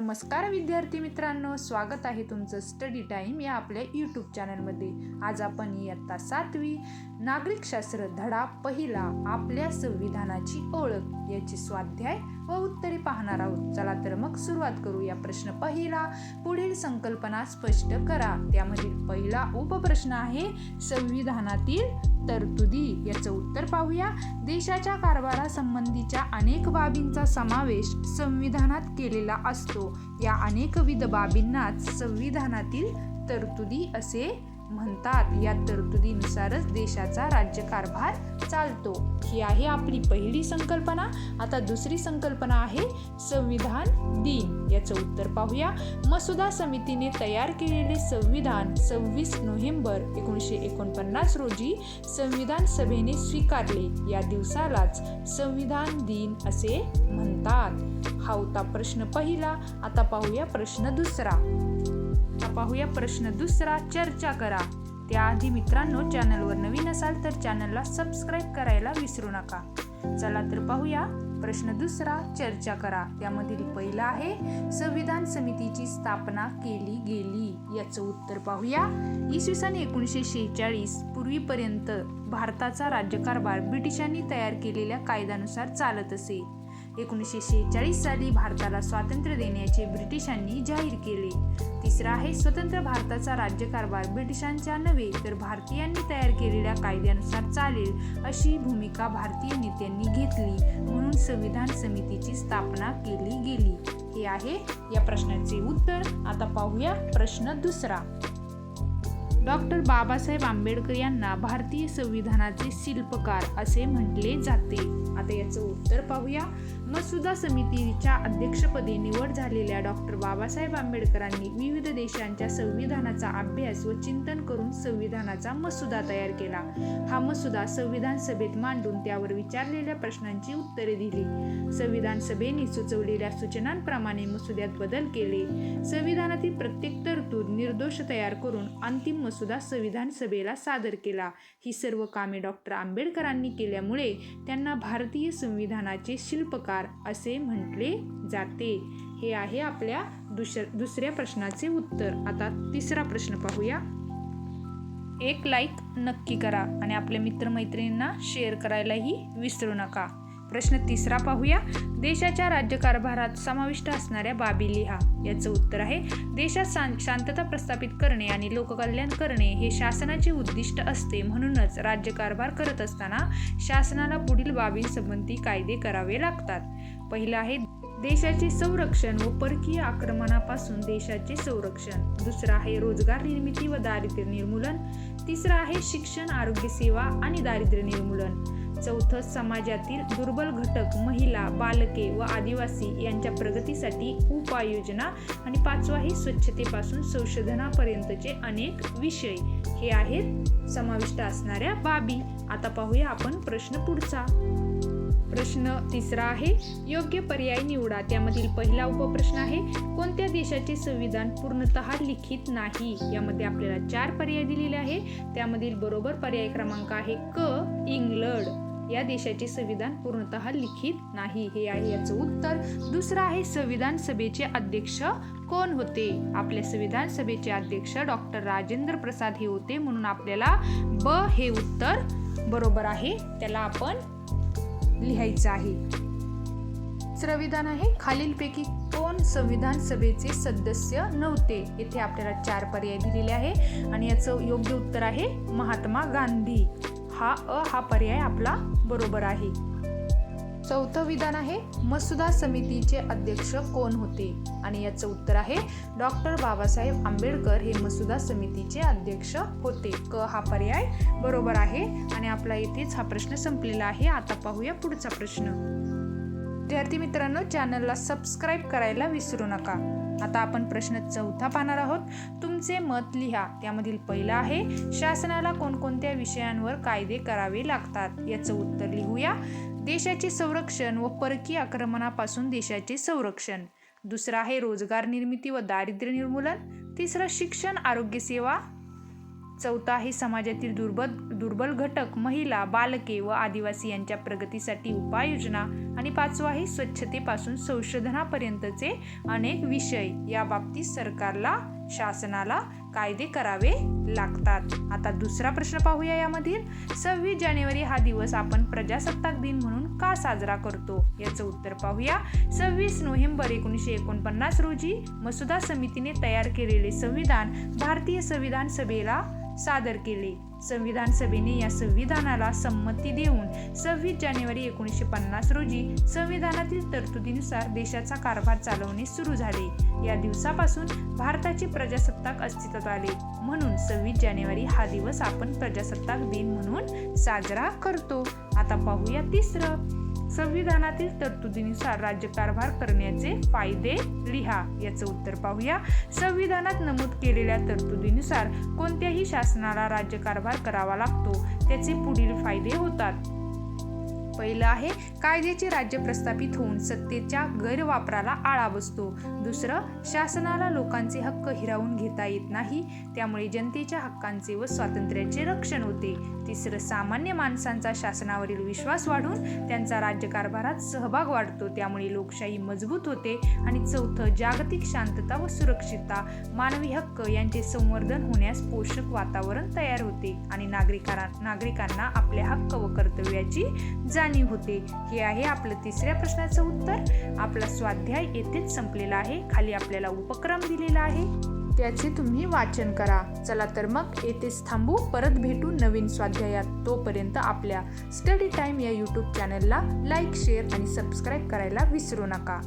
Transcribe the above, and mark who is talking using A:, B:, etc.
A: नमस्कार विद्यार्थी मित्रांनो स्वागत आहे तुमचं स्टडी टाईम या आपल्या यूट्यूब चॅनलमध्ये आज आपण इयत्ता सातवी नागरिकशास्त्र धडा पहिला आपल्या संविधानाची ओळख याची स्वाध्याय व उत्तरे पाहणार आहोत. चला तर मग सुरुवात करू. या प्रश्न पहिला पुढील संकल्पना स्पष्ट करा. त्यामधील पहिला उपप्रश्न आहे संविधानातील तरतुदी याचं उत्तर पाहूया. देशाच्या कारभारासंबंधीच्या अनेक बाबींचा समावेश संविधानात केलेला असतो. या अनेकविध बाबींनाच संविधानातील तरतुदी असे म्हणतात या तरतुदीनुसारच देशाचा राज्यकारभार चालतो. ही आहे आपली पहिली संकल्पना. आता दुसरी संकल्पना आहे संविधान दिन. याचं उत्तर पाहूया. मसुदा समितीने तयार केलेले संविधान सव्वीस नोव्हेंबर एकोणीसशे एकोणपन्नास रोजी संविधान सभेने स्वीकारले. या दिवसालाच संविधान दिन असे म्हणतात. हा होता प्रश्न पहिला. आता पाहूया प्रश्न दुसरा. पाहूया प्रश्न दुसरा चर्चा करा. त्याआधी मित्रांनो चॅनलवर नवीन असाल तर चॅनलला सबस्क्राईब करायला विसरू नका. चला तर पाहूया प्रश्न दुसरा चर्चा करा. त्यामधील पहिला आहे संविधान समितीची स्थापना केली गेली. याचं उत्तर पाहूया. इसवी सन एकोणीसशे शेहेचाळीस पूर्वीपर्यंत भारताचा राज्यकारभार ब्रिटिशांनी तयार केलेल्या कायद्यानुसार चालत असे. एकोणीसशे शेहेचाळीस साली भारताला स्वातंत्र्य देण्याचे ब्रिटिशांनी जाहीर केले. तिसरा आहे स्वतंत्र भारताचा राज्यकारभार. ब्रिटिशांच्या नव्हे तर भारतीयांनी तयार केलेल्या कायद्यानुसार चालेल अशी भूमिका भारतीय नेत्यांनी घेतली. म्हणून संविधान समितीची स्थापना केली गेली. हे आहे या प्रश्नाचे उत्तर. आता पाहूया प्रश्न दुसरा. डॉक्टर बाबासाहेब आंबेडकर यांना भारतीय संविधानाचे शिल्पकार असे म्हटले जाते. आता याचं उत्तर पाहूया. मसुदा समितीच्या अध्यक्षपदी निवड झालेल्या डॉक्टर बाबासाहेब आंबेडकरांनी विविध देशांच्या संविधानाचा अभ्यास व चिंतन करून संविधानाचा मसुदा तयार केला. हा मसुदा संविधान सभेत मांडून त्यावर विचारलेल्या प्रश्नांची उत्तरे दिली. संविधान सभेने सुचवलेल्या सूचनांप्रमाणे मसुद्यात बदल केले. संविधानातील प्रत्येक तरतूद निर्दोष तयार करून अंतिम मसुदा संविधान सभेला सादर केला. ही सर्व कामे डॉक्टर आंबेडकरांनी केल्यामुळे त्यांना भारतीय संविधानाचे शिल्पकार असे म्हटले जाते. हे आहे आपल्या दुस दुसऱ्या प्रश्नाचे उत्तर. आता तिसरा प्रश्न पाहूया. एक लाईक नक्की करा आणि आपल्या मित्रमैत्रिणींना शेअर करायलाही विसरू नका. प्रश्न तिसरा पाहूया. देशाच्या राज्यकारभारात समाविष्ट असणाऱ्या बाबी लिहा याचं उत्तर आहे देशात शांतता प्रस्थापित करणे आणि लोककल्याण करणे हे शासनाचे उद्दिष्ट असते म्हणूनच राज्यकारभार करत असताना शासनाला पुढील बाबींसंबंधी कायदे करावे लागतात. पहिलं आहे देशाचे संरक्षण व परकीय आक्रमणापासून देशाचे संरक्षण. दुसरं आहे रोजगार निर्मिती व दारिद्र्य निर्मूलन. तिसरं आहे शिक्षण आरोग्य सेवा आणि दारिद्र्य निर्मूलन. चौथं समाजातील दुर्बल घटक महिला बालके व आदिवासी यांच्या प्रगतीसाठी उपाययोजना आणि पाचवा आहे स्वच्छतेपासून संशोधनापर्यंतचे अनेक विषय हे आहेत. समाविष्ट असणाऱ्या बाबी. आता पाहूया आपण प्रश्न पुढचा. प्रश्न तिसरा आहे योग्य पर्याय निवडा. त्यामधील पहिला उपप्रश्न आहे कोणत्या देशाचे संविधान पूर्णतः लिखित नाही? यामध्ये आपल्याला चार पर्याय दिलेले आहे. त्यामधील बरोबर पर्याय क्रमांक आहे क इंग्लंड. या देशाचे संविधान पूर्णतः लिखित नाही हे आहे याचं उत्तर. दुसरं आहे संविधान सभेचे अध्यक्ष कोण होते? आपल्या संविधान सभेचे अध्यक्ष डॉक्टर राजेंद्र प्रसाद हे होते म्हणून आपल्याला ब हे उत्तर बरोबर आहे. त्याला आपण लिहायचं आहे. संविधान आहे खालीलपैकी कोण संविधान सभेचे सदस्य नव्हते? येथे आपल्याला चार पर्याय दिलेले आहे. आणि याचं योग्य उत्तर आहे महात्मा गांधी. हा अ हा पर्याय आपला बरोबर आहे. चौथं विधान आहे मसुदा समितीचे अध्यक्ष कोण होते? आणि याचं उत्तर आहे डॉक्टर बाबासाहेब आंबेडकर हे मसुदा समितीचे अध्यक्ष होते. क हा पर्याय बरोबर आहे. आणि आपला येथेच हा प्रश्न संपलेला आहे. आता पाहूया पुढचा प्रश्न. विद्यार्थी मित्रांनो चॅनलला सबस्क्राईब करायला विसरू नका. आता आपण प्रश्न चौथा पाहणार आहोत. तुमचे मत लिहा. त्यामधील पहिला आहे शासनाला कोणकोणत्या विषयांवर कायदे करावे लागतात? याचं उत्तर लिहूया. देशाचे संरक्षण व परकीय आक्रमणापासून देशाचे संरक्षण. दुसरं आहे रोजगार निर्मिती व दारिद्र्य निर्मूलन. तिसरं शिक्षण आरोग्यसेवा चौथा आहे समाजातील दुर्बल दुर्बल घटक महिला बालके व आदिवासी यांच्या प्रगतीसाठी उपाययोजना आणि पाचवा आहे स्वच्छतेपासून संशोधनापर्यंतचे अनेक विषय या बाबतीत सरकारला शासनाला कायदे करावे लागतात. आता दुसरा प्रश्न पाहूया यामधील. सव्वीस जानेवारी हा दिवस आपण प्रजासत्ताक दिन म्हणून का साजरा करतो? याचं उत्तर पाहूया. सव्वीस नोव्हेंबर एकोणीसशे एकोणपन्नास रोजी मसुदा समितीने तयार केलेले संविधान भारतीय संविधान सभेला सादर केले. संविधान सभेने या संविधानाला संमती देऊन सव्वीस जानेवारी एकोणीसशे पन्नास रोजी संविधानातील तरतुदीनुसार देशाचा कारभार चालवणे सुरू झाले. या दिवसापासून भारताचे प्रजासत्ताक अस्तित्वात आले. म्हणून सव्वीस जानेवारी हा दिवस आपण प्रजासत्ताक दिन म्हणून साजरा करतो. आता पाहूया तिसरं. संविधानातील तरतुदीनुसार राज्यकारभार करण्याचे फायदे लिहा याचं उत्तर पाहूया. संविधानात नमूद केलेल्या तरतुदीनुसार कोणत्याही शासनाला राज्यकारभार करावा लागतो त्याचे पुढील फायदे होतात. पहिलं आहे कायद्याचे राज्य प्रस्थापित होऊन सत्तेच्या गैरवापराला आळा बसतो. दुसरं शासनाला लोकांचे हक्क हिरावून घेता येत नाही त्यामुळे जनतेच्या हक्कांचे व स्वातंत्र्याचे रक्षण होते. तिसरं सामान्य माणसांचा शासनावरील विश्वास वाढून त्यांचा राज्यकारभारात सहभाग वाढतो. त्यामुळे लोकशाही मजबूत होते. आणि चौथं जागतिक शांतता व सुरक्षितता. मानवी हक्क यांचे संवर्धन होण्यास पोषक वातावरण तयार होते. आणि नागरिकांना नागरिकांना आपल्या हक्क व कर्तव्याची जाणीव होते. हे आहे आपलं तिसऱ्या प्रश्नाचं उत्तर. आपला स्वाध्याय येथेच संपलेला आहे. खाली आपल्याला उपक्रम दिलेला आहे. त्याचे तुम्ही वाचन करा. चला तर मग येथेच थांबू. परत भेटू नवीन स्वाध्यायात. तोपर्यंत आपल्या स्टडी टाईम या यूट्यूब चॅनलला लाईक शेअर आणि सबस्क्राईब करायला विसरू नका.